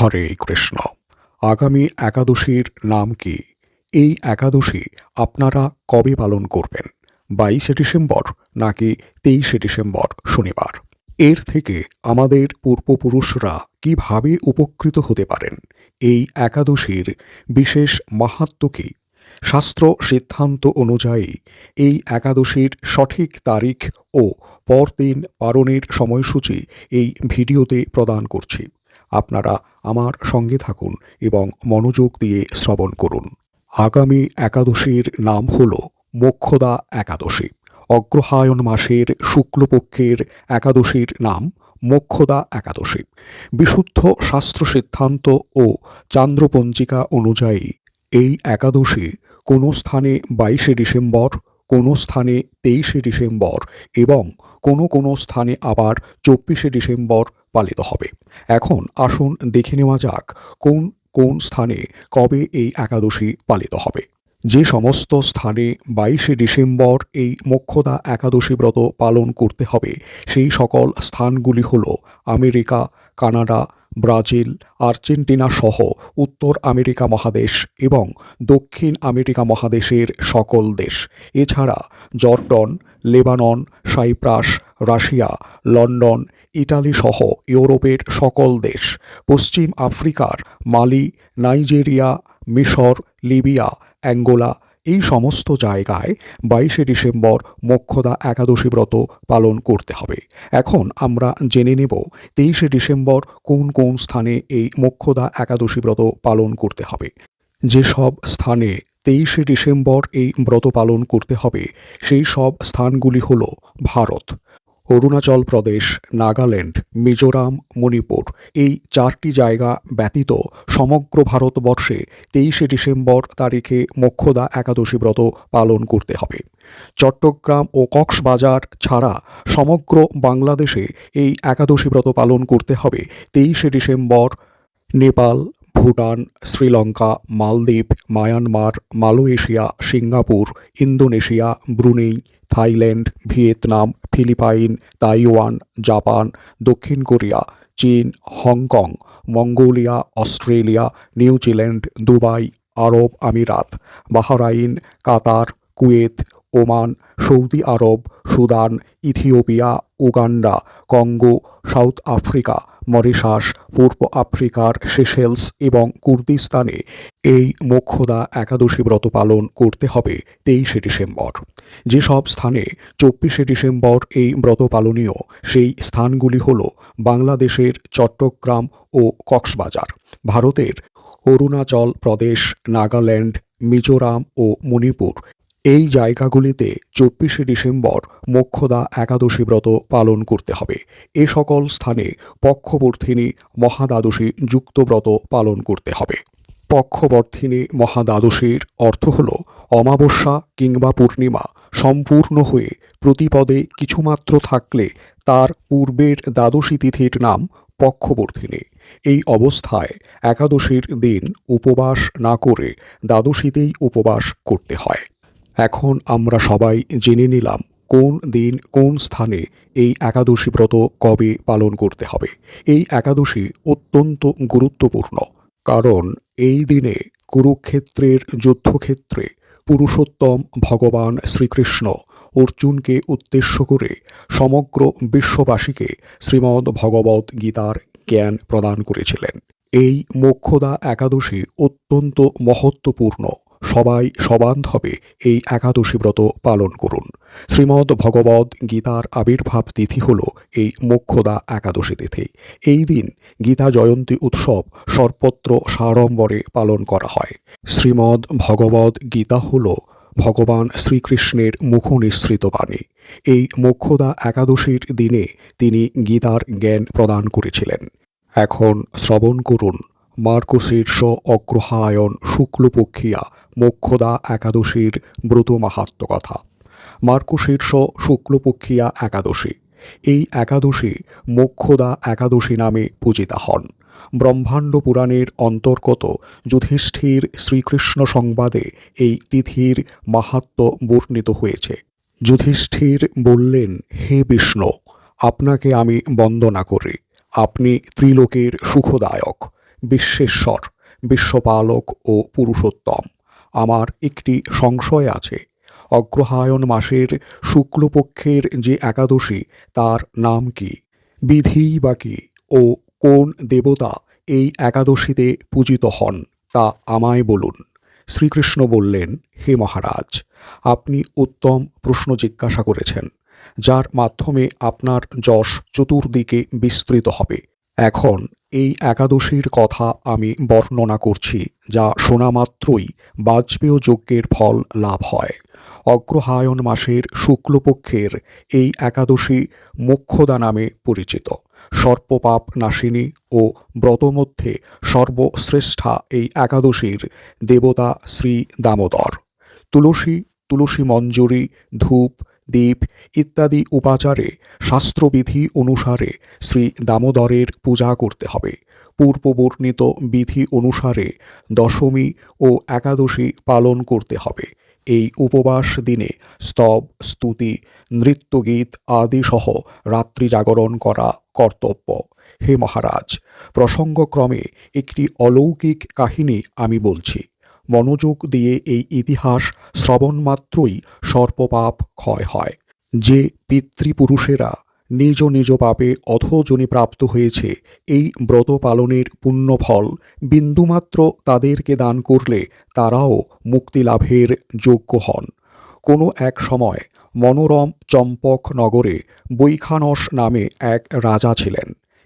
হরে কৃষ্ণ। আগামী একাদশীর নাম কি? এই একাদশী আপনারা কবে পালন করবেন? বাইশে ডিসেম্বর নাকি তেইশে ডিসেম্বর শনিবার? এর থেকে আমাদের পূর্বপুরুষরা কীভাবে উপকৃত হতে পারেন? এই একাদশীর বিশেষ মাহাত্ম্য কি? শাস্ত্র সিদ্ধান্ত অনুযায়ী এই একাদশীর সঠিক তারিখ ও পরদিন পালনের সময়সূচি এই ভিডিওতে প্রদান করছি। আপনারা আমার সঙ্গে থাকুন এবং মনোযোগ দিয়ে শ্রবণ করুন। আগামী একাদশীর নাম হল মোক্ষদা একাদশী। অগ্রহায়ণ মাসের শুক্লপক্ষের একাদশীর নাম মোক্ষদা একাদশী। বিশুদ্ধ শাস্ত্র সিদ্ধান্ত ও চান্দ্রপঞ্জিকা অনুযায়ী এই একাদশী কোনো স্থানে বাইশে ডিসেম্বর কোনো স্থানে তেইশে ডিসেম্বর এবং কোনো কোনো স্থানে আবার চব্বিশে ডিসেম্বর পালিত হবে। এখন আসুন দেখে নেওয়া যাক কোন কোন স্থানে কবে এই একাদশী পালিত হবে। যে সমস্ত স্থানে বাইশে ডিসেম্বর এই মোক্ষদা একাদশী ব্রত পালন করতে হবে, সেই সকল স্থানগুলি হল আমেরিকা, কানাডা ব্রাজিল, আর্জেন্টিনা সহ উত্তর আমেরিকা মহাদেশ এবং দক্ষিণ আমেরিকা মহাদেশের সকল দেশ। এছাড়া Jordan, Lebanon, Cyprus, Russia, London Italy সহ ইউরোপের সকল দেশ। পশ্চিম আফ্রিকার মালি, নাইজেরিয়া, মিশর, লিবিয়া, অ্যাঙ্গোলা এই সমস্ত জায়গায় বাইশে ডিসেম্বর মোক্ষদা একাদশী ব্রত পালন করতে হবে। এখন আমরা জেনে নেব তেইশে ডিসেম্বর কোন কোন স্থানে এই মোক্ষদা একাদশী ব্রত পালন করতে হবে। যেসব স্থানে তেইশে ডিসেম্বর এই ব্রত পালন করতে হবে, সেই সব স্থানগুলি হল ভারত। অরুণাচল প্রদেশ, নাগাল্যান্ড, মিজোরাম, মণিপুর। এই চারটি জায়গা ব্যতীত সমগ্র ভারতবর্ষে তেইশে ডিসেম্বর তারিখে মোক্ষদা একাদশী ব্রত পালন করতে হবে। চট্টগ্রাম ও কক্সবাজার ছাড়া সমগ্র বাংলাদেশে এই একাদশী ব্রত পালন করতে হবে। তেইশে December Nepal, Bhutan, Sri Lanka, Maldives, Myanmar, Malaysia, Singapore, Indonesia, Brunei Thailand, Vietnam, Philippines, Taiwan, Japan, দক্ষিণ কোরিয়া, চীন, Hong Kong, Mongolia, Australia, New Zealand, Dubai, Arab আমিরাত, Bahrain, Qatar, Kuwait, Oman, Saudi Arab, Sudan, Ethiopia, Uganda, Congo, South Africa Mauritius, পূর্ব আফ্রিকার Seychelles এবং কুর্দিস্তানে এই মোক্ষদা একাদশী ব্রত পালন করতে হবে তেইশে ডিসেম্বর। যেসব স্থানে চব্বিশে ডিসেম্বর এই ব্রত পালনীয়, সেই স্থানগুলি হল বাংলাদেশের চট্টগ্রাম ও কক্সবাজার। ভারতের অরুণাচল প্রদেশ, নাগাল্যান্ড, মিজোরাম ও মণিপুর এই জায়গাগুলিতে চব্বিশে ডিসেম্বর মোক্ষদা একাদশী ব্রত পালন করতে হবে। এ সকল স্থানে পক্ষবর্ধিনী মহাদ্বাদশী যুক্ত ব্রত পালন করতে হবে। পক্ষবর্ধিনী মহাদ্বাদশীর অর্থ হল অমাবস্যা কিংবা পূর্ণিমা সম্পূর্ণ হয়ে প্রতিপদে কিছুমাত্র থাকলে তার পূর্বের দ্বাদশী তিথির নাম পক্ষবর্ধিনী। এই অবস্থায় একাদশীর দিন উপবাস না করে দ্বাদশীতেই উপবাস করতে হয়। এখন আমরা সবাই জেনে নিলাম কোন দিন কোন স্থানে এই একাদশী ব্রত কবে পালন করতে হবে। এই একাদশী অত্যন্ত গুরুত্বপূর্ণ, কারণ এই দিনে কুরুক্ষেত্রের যুদ্ধক্ষেত্রে পুরুষোত্তম ভগবান শ্রীকৃষ্ণ অর্জুনকে উদ্দেশ্য করে সমগ্র বিশ্ববাসীকে শ্রীমদ্ ভগবত গীতার জ্ঞান প্রদান করেছিলেন। এই মোক্ষদা একাদশী অত্যন্ত মহত্বপূর্ণ সবাই সবান্ধবে এই একাদশী ব্রত পালন করুন। শ্রীমদ্ ভগবদ গীতার আবির্ভাব তিথি হল এই মোক্ষদা একাদশী তিথি। এই দিন গীতা জয়ন্তী উৎসব সর্বত্র সাড়ম্বরে পালন করা হয়। শ্রীমদ্ ভগবদ গীতা হল ভগবান শ্রীকৃষ্ণের মুখনিসৃত বাণী। এই মোক্ষদা একাদশীর দিনে তিনি গীতার জ্ঞান প্রদান করেছিলেন। এখন শ্রবণ করুন মার্গশীর্ষ অগ্রহায়ণ শুক্লপক্ষিয়া মোক্ষদা একাদশীর ব্রত মাহাত্ম কথা। মার্গশীর্ষ শুক্লপক্ষিয়া একাদশী। এই একাদশী মোক্ষদা একাদশী নামে পূজিতা হন। ব্রহ্মাণ্ড পুরাণের অন্তর্গত যুধিষ্ঠির শ্রীকৃষ্ণ সংবাদে এই তিথির মাহাত্ম বর্ণিত হয়েছে। যুধিষ্ঠির বললেন, হে বিষ্ণু, আপনাকে আমি বন্দনা করি। আপনি ত্রিলোকের সুখদায়ক। বিশ্বেশ্বর বিশ্বপালক ও পুরুষোত্তম। আমার একটি সংশয় আছে। অগ্রহায়ণ মাসের শুক্লপক্ষের যে একাদশী, তার নাম কি? বিধি বা কি? ও কোন দেবতা এই একাদশীতে পূজিত হন, তা আমায় বলুন। শ্রীকৃষ্ণ বললেন, হে মহারাজ, আপনি উত্তম প্রশ্ন জিজ্ঞাসা করেছেন, যার মাধ্যমে আপনার যশ চতুর্দিকে বিস্তৃত হবে। এখন এই একাদশীর কথা আমি বর্ণনা করছি, যা শোনা মাত্রই বাজপেয় যজ্ঞের ফল লাভ হয়। অগ্রহায়ণ মাসের শুক্লপক্ষের এই একাদশী মোক্ষদা নামে পরিচিত। সর্পপাপ নাশিনী ও ব্রতমধ্যে সর্বশ্রেষ্ঠা এই একাদশীর দেবতা শ্রী দামোদর। তুলসী তুলসী মঞ্জুরি, ধূপ দীপ ইত্যাদি উপাচারে শাস্ত্রবিধি অনুসারে শ্রী দামোদরের পূজা করতে হবে। পূর্ববর্ণিত বিধি অনুসারে দশমী ও একাদশী পালন করতে হবে। এই উপবাস দিনে স্তব, স্তুতি, নৃত্যগীত আদি সহ রাত্রি জাগরণ করা কর্তব্য। হে মহারাজ, প্রসঙ্গক্রমে একটি অলৌকিক কাহিনী আমি বলছি। মনোযোগ দিয়ে এই ইতিহাস শ্রবণ মাত্রই সর্পপাপ ক্ষয় হয়। যে পিতৃপুরুষেরা নিজ নিজ পাপে অধোজনে প্রাপ্ত হয়েছে, এই ব্রত পালনের পুণ্যফল বিন্দুমাত্র তাদেরকে দান করলে তারাও মুক্তি লাভের যোগ্য হন। কোনো এক সময় মনোরম চম্পক নগরে বৈখানস নামে এক রাজা ছিলেন।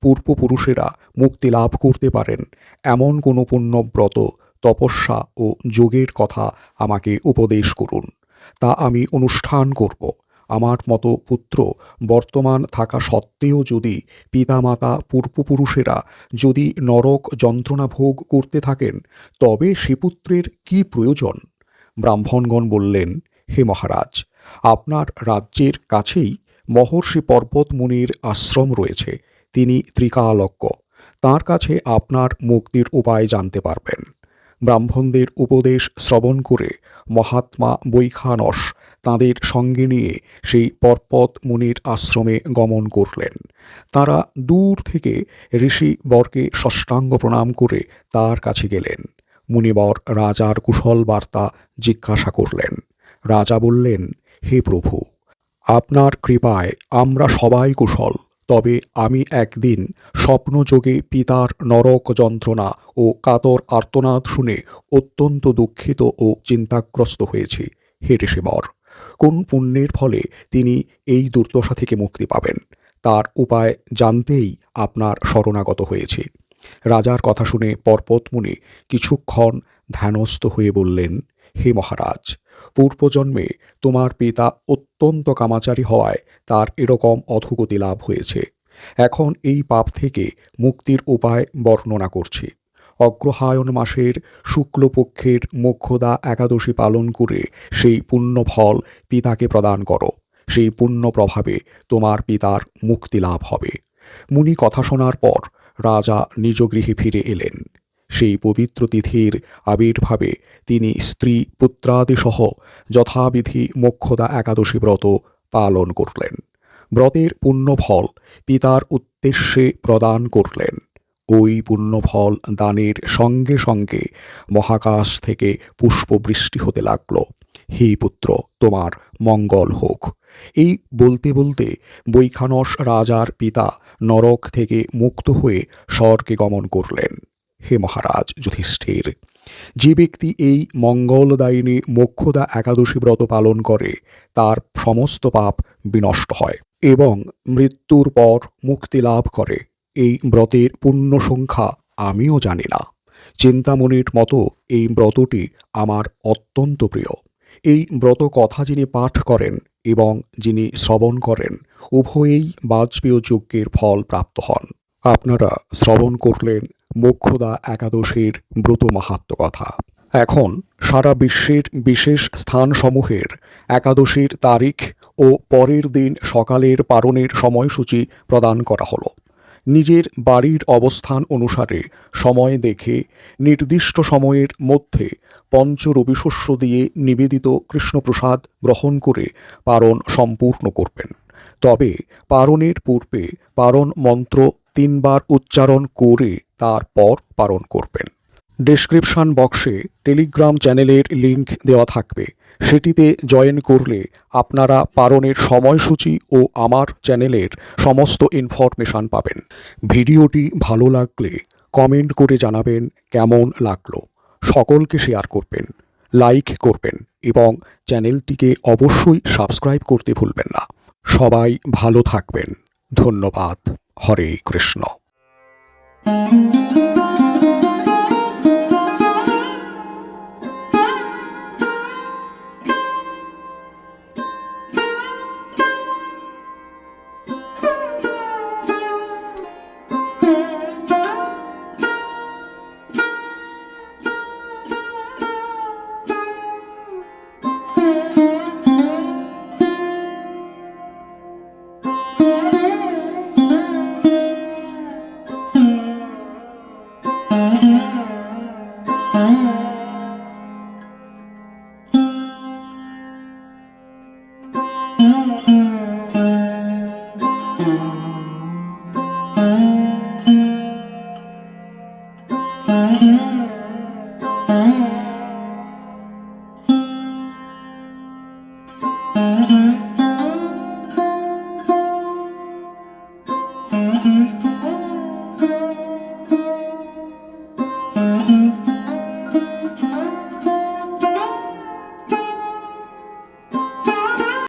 পূর্বপুরুষেরা মুক্তি লাভ করতে পারেন। এমন কোনো পুণ্যব্রত, তপস্যা ও যোগের কথা আমাকে উপদেশ করুন। তা আমি অনুষ্ঠান করব। আমার মতো পুত্র বর্তমান থাকা সত্ত্বেও যদি পিতামাতা পূর্বপুরুষেরা যদি নরক যন্ত্রণা ভোগ করতে থাকেন, তবে সে পুত্রের কী প্রয়োজন? ব্রাহ্মণগণ বললেন, হে মহারাজ, আপনার রাজ্যের কাছেই মহর্ষি পর্বত মুনির আশ্রম রয়েছে। তিনি ত্রিকালজ্ঞ। তার কাছে আপনার মুক্তির উপায় জানতে পারবেন। ব্রাহ্মণদের উপদেশ শ্রবণ করে মহাত্মা বৈখানস তাঁদের সঙ্গে নিয়ে সেই পর্বত মুনির আশ্রমে গমন করলেন। তারা দূর থেকে ঋষি বরকে ষষ্ঠাঙ্গ প্রণাম করে তার কাছে গেলেন। মুনিবর রাজার কুশল বার্তা জিজ্ঞাসা করলেন। রাজা বললেন, হে প্রভু, আপনার কৃপায় আমরা সবাই কুশল। তবে আমি একদিন স্বপ্নযোগে পিতার নরক যন্ত্রণা ও কাতর আর্তনাদ শুনে অত্যন্ত দুঃখিত ও চিন্তাগ্রস্ত হয়েছি। হে ঋষিবর, কোন পুণ্যের ফলে তিনি এই দুর্দশা থেকে মুক্তি পাবেন? তার উপায় জানতেই আপনার শরণাগত হয়েছি। রাজার কথা শুনে পর্বতমুনি কিছুক্ষণ ধ্যানস্থ হয়ে বললেন হে মহারাজ, পূর্বজন্মে তোমার পিতা অত্যন্ত কামাচারী হওয়ায় তার এরকম অধোগতি লাভ হয়েছে। এখন এই পাপ থেকে মুক্তির উপায় বর্ণনা করছি। অগ্রহায়ণ মাসের শুক্লপক্ষের মোক্ষদা একাদশী পালন করে সেই পুণ্য ফল পিতাকে প্রদান করো। সেই পুণ্য প্রভাবে তোমার পিতার মুক্তি লাভ হবে। মুনি কথা শোনার পর রাজা নিজ গৃহে ফিরে এলেন। সেই পবিত্র তিথির আবির্ভাবে তিনি স্ত্রী পুত্রাদিসহ যথাবিধি মোক্ষদা একাদশী ব্রত পালন করলেন। ব্রতের পুণ্যফল পিতার উদ্দেশ্যে প্রদান করলেন। ওই পুণ্যফল দানের সঙ্গে সঙ্গে মহাকাশ থেকে পুষ্পবৃষ্টি হতে লাগল। হে পুত্র, তোমার মঙ্গল হোক। এই বলতে বলতে বৈখানস রাজার পিতা নরক থেকে মুক্ত হয়ে স্বর্গে গমন করলেন। হে মহারাজ যুধিষ্ঠির। যে ব্যক্তি এই মঙ্গলদায়িনী মোক্ষদা একাদশী ব্রত পালন করে, তার সমস্ত পাপ বিনষ্ট হয় এবং মৃত্যুর পর মুক্তি লাভ করে। এই ব্রতের পূর্ণ সংখ্যা আমিও জানি না। চিন্তামণির মতো এই ব্রতটি আমার অত্যন্ত প্রিয়। এই ব্রত কথা যিনি পাঠ করেন এবং যিনি শ্রবণ করেন, উভয়েই বাজপেয় যজ্ঞের ফল প্রাপ্ত হন। আপনারা শ্রবণ করলেন মোক্ষদা একাদশীর ব্রত মাহাত্ম কথা। এখন সারা বিশ্বের বিশেষ স্থানসমূহের একাদশীর তারিখ ও পরের দিন সকালের পারণের সময়সূচি প্রদান করা হলো। নিজের বাড়ির অবস্থান অনুসারে সময় দেখে নির্দিষ্ট সময়ের মধ্যে পঞ্চরবিশস্য দিয়ে নিবেদিত কৃষ্ণপ্রসাদ গ্রহণ করে পারণ সম্পূর্ণ করবেন। তবে পারণের পূর্বে পারণ মন্ত্র তিনবার উচ্চারণ করে তারপর পারণ করবেন। ডেসক্রিপশন বক্সে টেলিগ্রাম চ্যানেলের লিংক দেওয়া থাকবে। সেটিতে জয়েন করলে আপনারা পারণের সময়সূচি ও আমার চ্যানেলের সমস্ত ইনফরমেশান পাবেন। ভিডিওটি ভালো লাগলে কমেন্ট করে জানাবেন কেমন লাগল। সকলকে শেয়ার করবেন, লাইক করবেন এবং চ্যানেলটিকে অবশ্যই সাবস্ক্রাইব করতে ভুলবেন না। সবাই ভালো থাকবেন। ধন্যবাদ। হরে কৃষ্ণ।